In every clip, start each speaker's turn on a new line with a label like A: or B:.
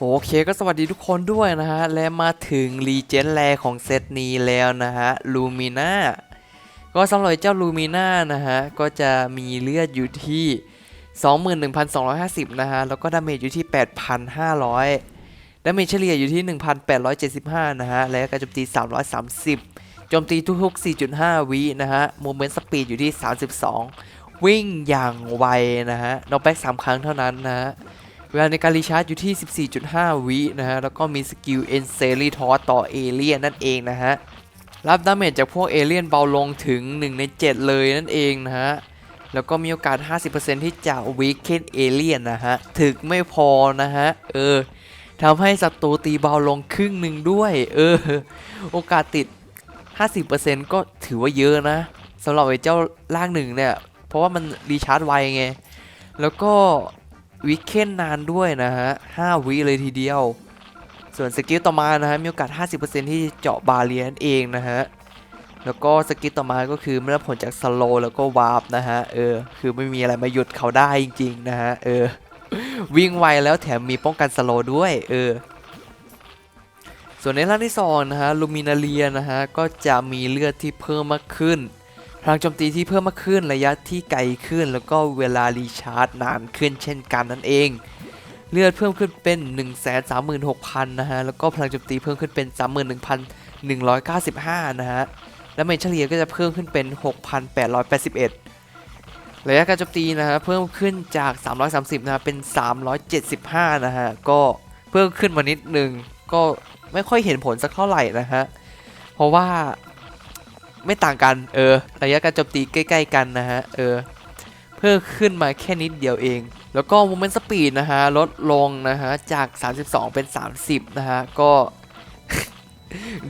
A: โอเคก็สวัสดีทุกคนด้วยนะฮะ และมาถึงรีเจนแรของเซตนี้แล้วนะฮะลูมิน่าก็สำหรับเจ้าลูมิน่านะฮะ ก็จะมีเลือดอยู่ที่ 21,250 นะฮะ แล้วก็ดาเมจอยู่ที่ 8,500 ดาเมจเฉลี่ยอยู่ที่ 1,875 นะฮะ และการโจมตี 330 โจมตีทุกๆ 4.5 วินะฮะโมเมนต์สปีดอยู่ที่ 32 วิ่งอย่างไวนะฮะนอกแบ็ก3ครั้งเท่านั้นนะฮะ วลาในการรีชาร์จอยู่ที่ 14.5 วินะฮะ แล้วก็มีสกิล e n s e r y t o s ต่อเอเลียนนั่นเองนะฮะ รับดาเมจจากพวกเอเลียนเบาลงถึง 1 ใน 7 เลยนั่นเองนะฮะ แล้วก็มีโอกาส 50%ที่จะ weaken เอเลียนนะฮะ ถึกไม่พอนะฮะ เออทำให้ศัตรูตีเบาลงครึ่งหนึ่งด้วย เออ โอกาสติด 50%ก็ถือว่าเยอะนะสำหรับไอ้เจ้าร่างหนึ่งเนี่ย เพราะว่ามันรีชาร์จไวไง แล้วก็ วิกเคนนานด้วยนะฮะ5วิเลยทีเดียว ส่วนสกิลต่อมานะฮะมีโอกาส 50%ที่เจาะบาเรียนเองนะฮะแล้วก็สกิลต่อมาก็คือไม่รับผลจากสโลแล้วก็วาร์ปนะฮะเออคือไม่มีอะไรมาหยุดเขาได้จริงๆนะฮะเออวิ่งไวแล้วแถมมีป้องกันสโลด้วยเออส่วนในร่างที่สองนะฮะลูมินาเลียนะฮะก็จะมีเลือดที่เพิ่มมากขึ้น พลังโจมตีที่เพิ่มมากขึ้นระยะที่ไกลขึ้น แล้วก็เวลารีชาร์จนานขึ้นเช่นกันนั่นเอง เลือดเพิ่มขึ้นเป็น 1 3 6 0 0 0 นะฮะ แล้วก็พลังโจมตีเพิ่มขึ้นเป็น 31,195 นะฮะ และเมจเฉลี่ยก็จะเพิ่มขึ้นเป็น 6,881 ระยะการโจมตีนะฮะเพิ่มขึ้นจาก 330 นะฮะเป็น 375 นะฮะ ก็เพิ่มขึ้นมานิดนึงก็ไม่ค่อยเห็นผลสักเท่าไหร่นะฮะ เพราะว่า ไม่ต่างกัน เออ ระยะการโจมตีใกล้ ๆ กันนะฮะ เออ เพิ่มขึ้นมาแค่นิดเดียวเอง แล้วก็ movement speed นะฮะ ลดลงนะฮะ จาก 32 เป็น 30 นะฮะ ก็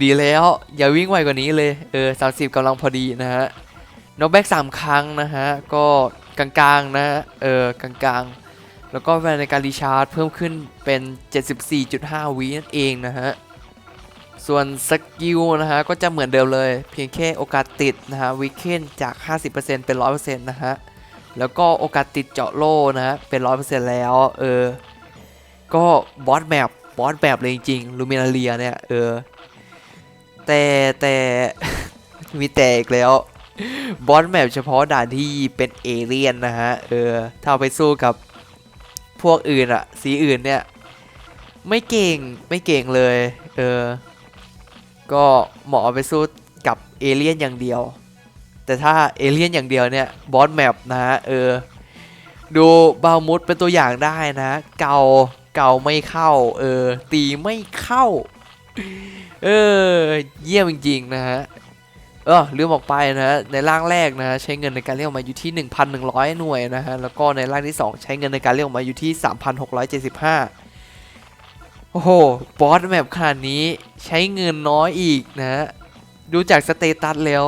A: ดีแล้ว อย่าวิ่งไวกว่านี้เลย เออ 30กำลังพอดีนะฮะนกแบ็ก3ครั้งนะฮะ ก็กลางๆนะฮะเออ กลางๆ แล้วก็เวลาในการรีชาร์จเพิ่มขึ้นเป็น 74.5วินั่นเองนะฮะ ส่วนสกิลนะฮะก็จะเหมือนเดิมเลย เพียงแค่โอกาสติดนะฮะวิกเคนจาก 50%เป็น 100%นะฮะแล้วก็โอกาสติดเจาะโล่นะฮะเป็น 100%แล้วเออก็บอสแมปบอสแมปเลยจริงๆลูมินาเลียเนี่ยเออแต่แต่มีแต่อีกแล้วบอสแมปเฉพาะด่านที่เป็นเอเลียนนะฮะเออถ้าไปสู้กับพวกอื่นอะสีอื่นเนี่ยไม่เก่งไม่เก่งเลย เออ ก็เหมาะเอาไปสู้กับเอเลี่ยนอย่างเดียว แต่ถ้าเอเลี่ยนอย่างเดียวเนี่ยบอสแมปนะฮะเออดูบามุดเป็นตัวอย่างได้นะ เกาเกาไม่เข้า เออ ตีไม่เข้า เออ เยี่ยมจริงๆนะฮะเออลืมบอกไปนะฮะในร่างแรกนะฮะใช้เงินในการเรียกมาอยู่ที่ 1,100 หน่วยนะฮะแล้วก็ในร่างที่ 2 ใช้เงินในการเรียกออกมาอยู่ที่ 3,675 โอ้โห บอสแมปขนาดนี้ใช้เงินน้อยอีกนะฮะดูจากสเตตัสแล้ว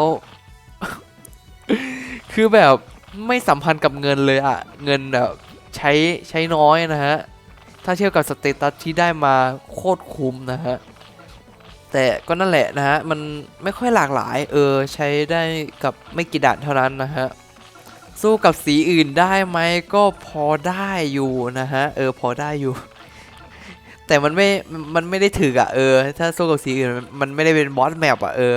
A: คือแบบไม่สัมพันธ์กับเงินเลยอะเงินแบบใช้ใช้น้อยนะฮะ ถ้าเทียบกับสเตตัสที่ได้มาโคตรคุ้มนะฮะ แต่ก็นั่นแหละนะฮะ มันไม่ค่อยหลากหลาย เออ ใช้ได้กับไม่กี่ด่านเท่านั้นนะฮะ สู้กับสีอื่นได้ไหมก็พอได้อยู่นะฮะ เออ พอได้อยู่ แต่มันไม่ มันไม่ได้ถึกอะเออ ถ้าสู้กับสีอื่นมันไม่ได้เป็นบอสแมปอะเออ